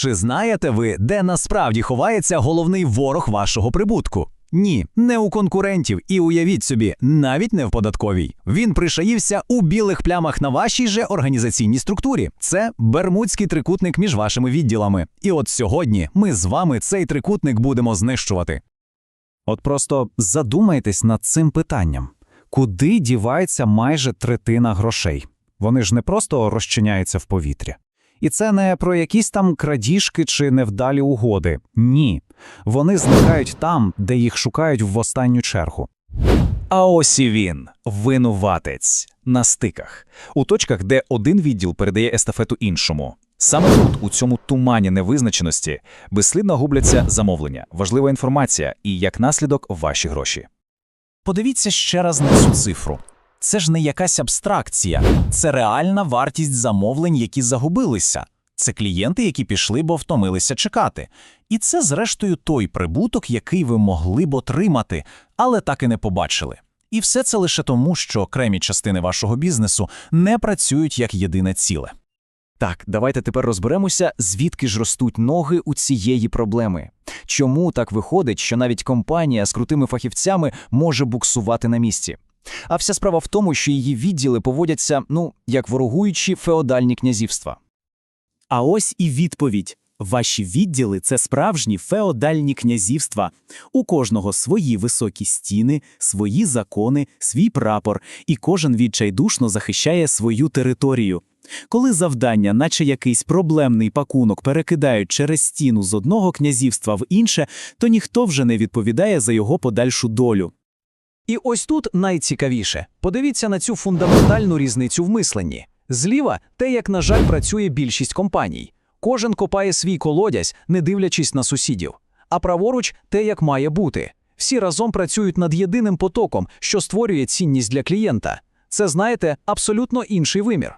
Чи знаєте ви, де насправді ховається головний ворог вашого прибутку? Ні, не у конкурентів, і уявіть собі, навіть не в податковій. Він пришаївся у білих плямах на вашій же організаційній структурі. Це бермудський трикутник між вашими відділами. І от сьогодні ми з вами цей трикутник будемо знищувати. От просто задумайтесь над цим питанням. Куди дівається майже третина грошей? Вони ж не просто розчиняються в повітрі. І це не про якісь там крадіжки чи невдалі угоди. Ні. Вони зникають там, де їх шукають в останню чергу. А ось і він, винуватець, на стиках, у точках, де один відділ передає естафету іншому. Саме тут, у цьому тумані невизначеності, безслідно губляться замовлення, важлива інформація і, як наслідок, ваші гроші. Подивіться ще раз на цю цифру. Це ж не якась абстракція, це реальна вартість замовлень, які загубилися. Це клієнти, які пішли, бо втомилися чекати. І це, зрештою, той прибуток, який ви могли б отримати, але так і не побачили. І все це лише тому, що окремі частини вашого бізнесу не працюють як єдине ціле. Так, давайте тепер розберемося, звідки ж ростуть ноги у цієї проблеми. Чому так виходить, що навіть компанія з крутими фахівцями може буксувати на місці? А вся справа в тому, що її відділи поводяться, ну, як ворогуючі феодальні князівства. А ось і відповідь. Ваші відділи це справжні феодальні князівства. У кожного свої високі стіни, свої закони, свій прапор, і кожен відчайдушно захищає свою територію. Коли завдання, наче якийсь проблемний пакунок, перекидають через стіну з одного князівства в інше, то ніхто вже не відповідає за його подальшу долю. І ось тут найцікавіше. Подивіться на цю фундаментальну різницю в мисленні. Зліва те, як, на жаль, працює більшість компаній. Кожен копає свій колодязь, не дивлячись на сусідів. А праворуч те, як має бути. Всі разом працюють над єдиним потоком, що створює цінність для клієнта. Це, знаєте, абсолютно інший вимір.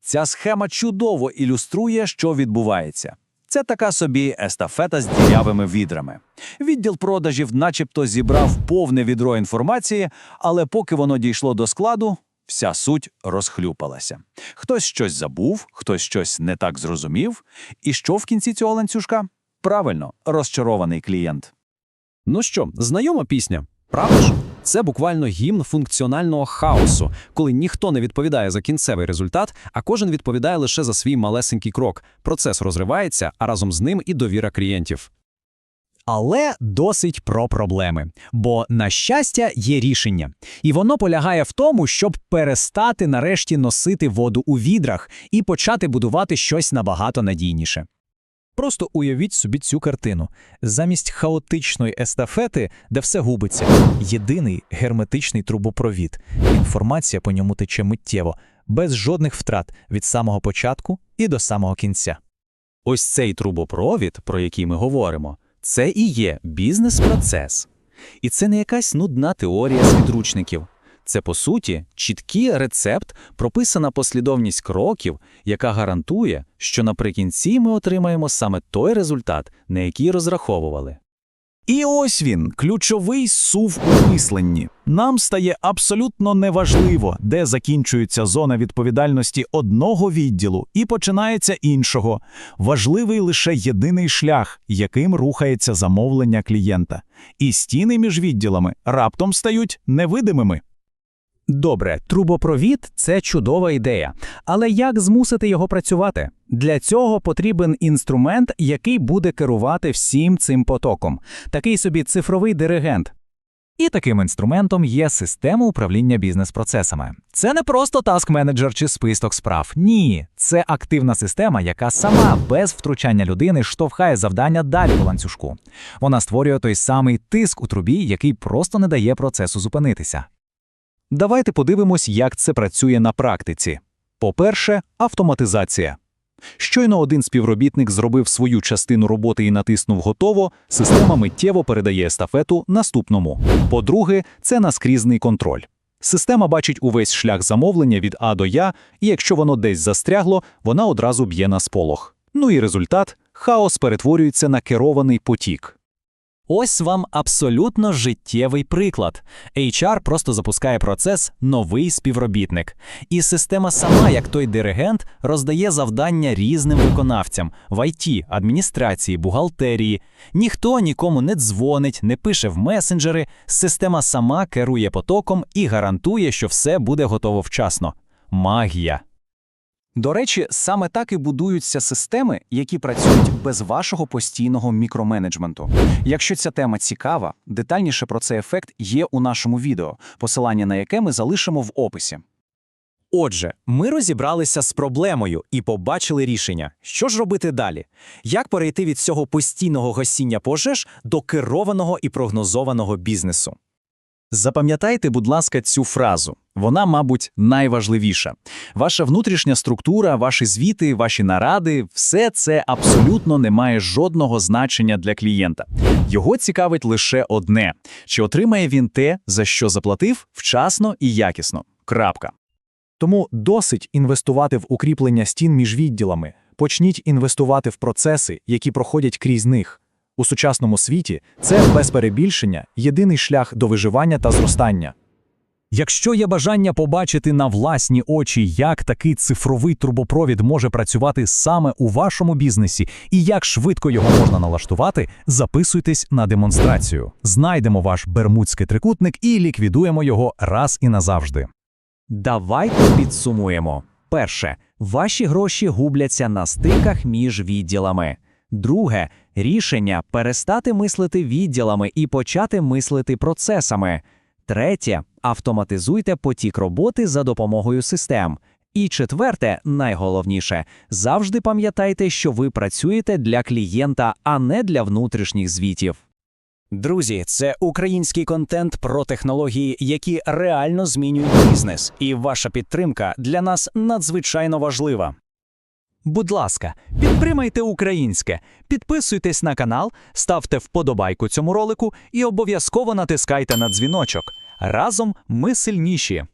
Ця схема чудово ілюструє, що відбувається. Це така собі естафета з дірявими відрами. Відділ продажів начебто зібрав повне відро інформації, але поки воно дійшло до складу, вся суть розхлюпалася. Хтось щось забув, хтось щось не так зрозумів. І що в кінці цього ланцюжка? Правильно, розчарований клієнт. Ну що, знайома пісня? Правда ж? Це буквально гімн функціонального хаосу, коли ніхто не відповідає за кінцевий результат, а кожен відповідає лише за свій малесенький крок. Процес розривається, а разом з ним і довіра клієнтів. Але досить про проблеми. Бо, на щастя, є рішення. І воно полягає в тому, щоб перестати нарешті носити воду у відрах і почати будувати щось набагато надійніше. Просто уявіть собі цю картину. Замість хаотичної естафети, де все губиться, єдиний герметичний трубопровід. Інформація по ньому тече миттєво, без жодних втрат від самого початку і до самого кінця. Ось цей трубопровід, про який ми говоримо, це і є бізнес-процес. І це не якась нудна теорія з підручників. Це, по суті, чіткий рецепт, прописана послідовність кроків, яка гарантує, що наприкінці ми отримаємо саме той результат, на який розраховували. І ось він, ключовий сув у мисленні. Нам стає абсолютно неважливо, де закінчується зона відповідальності одного відділу і починається іншого. Важливий лише єдиний шлях, яким рухається замовлення клієнта. І стіни між відділами раптом стають невидимими. Добре, трубопровід це чудова ідея. Але як змусити його працювати? Для цього потрібен інструмент, який буде керувати всім цим потоком, такий собі цифровий диригент. І таким інструментом є система управління бізнес-процесами. Це не просто таск-менеджер чи список справ. Ні, це активна система, яка сама без втручання людини штовхає завдання далі по ланцюжку. Вона створює той самий тиск у трубі, який просто не дає процесу зупинитися. Давайте подивимось, як це працює на практиці. По-перше, автоматизація. Щойно один співробітник зробив свою частину роботи і натиснув готово, система миттєво передає естафету наступному. По-друге, це наскрізний контроль. Система бачить увесь шлях замовлення від А до Я, і якщо воно десь застрягло, вона одразу б'є на сполох. Ну і результат хаос перетворюється на керований потік. Ось вам абсолютно життєвий приклад. HR просто запускає процес новий співробітник. І система сама, як той диригент, роздає завдання різним виконавцям в ІТ, адміністрації, бухгалтерії. Ніхто нікому не дзвонить, не пише в месенджери. Система сама керує потоком і гарантує, що все буде готово вчасно. Магія. До речі, саме так і будуються системи, які працюють без вашого постійного мікроменеджменту. Якщо ця тема цікава, детальніше про цей ефект є у нашому відео, посилання на яке ми залишимо в описі. Отже, ми розібралися з проблемою і побачили рішення. Що ж робити далі? Як перейти від цього постійного гасіння пожеж до керованого і прогнозованого бізнесу? Запам'ятайте, будь ласка, цю фразу. Вона, мабуть, найважливіша. Ваша внутрішня структура, ваші звіти, ваші наради все це абсолютно не має жодного значення для клієнта. Його цікавить лише одне: чи отримає він те, за що заплатив, вчасно і якісно. Крапка. Тому досить інвестувати в укріплення стін між відділами. Почніть інвестувати в процеси, які проходять крізь них. У сучасному світі це без перебільшення єдиний шлях до виживання та зростання. Якщо є бажання побачити на власні очі, як такий цифровий трубопровід може працювати саме у вашому бізнесі і як швидко його можна налаштувати, записуйтесь на демонстрацію. Знайдемо ваш бермудський трикутник і ліквідуємо його раз і назавжди. Давайте підсумуємо. Перше, ваші гроші губляться на стиках між відділами. Друге, рішення перестати мислити відділами і почати мислити процесами. Третє, автоматизуйте потік роботи за допомогою систем. І четверте, найголовніше, завжди пам'ятайте, що ви працюєте для клієнта, а не для внутрішніх звітів. Друзі, це український контент про технології, які реально змінюють бізнес, і ваша підтримка для нас надзвичайно важлива. Будь ласка, підтримайте українське, підписуйтесь на канал, ставте вподобайку цьому ролику і обов'язково натискайте на дзвіночок. Разом ми сильніші.